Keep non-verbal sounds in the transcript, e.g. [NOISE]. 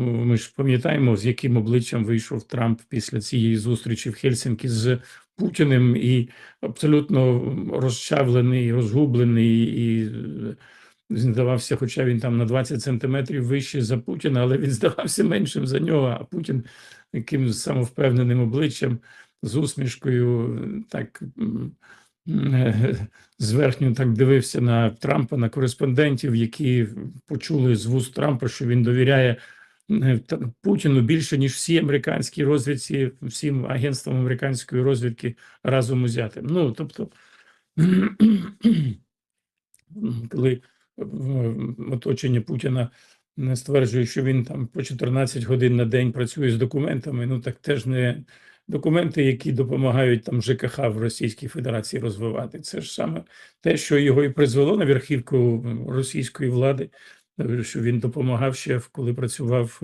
Ми ж пам'ятаємо, з яким обличчям вийшов Трамп після цієї зустрічі в Хельсінкі з Путіним, і абсолютно розчавлений, розгублений, і е, здавався, хоча він там на 20 сантиметрів вищий за Путіна, але він здавався меншим за нього. А Путін якимось самовпевненим обличчям, з усмішкою, так е, зверхньо так дивився на Трампа, на кореспондентів, які почули з вуст Трампа, що він довіряє е, Путіну більше, ніж всі американські розвідці, всім агентствам американської розвідки разом узятим. Ну, тобто, [CLEARS THROAT] коли е, оточення Путіна не стверджує, що він там по 14 годин на день працює з документами, ну так теж не документи, які допомагають там ЖКХ в Російській Федерації розвивати. Це ж саме те, що його і призвело на верхівку російської влади, е, що він допомагав ще, коли працював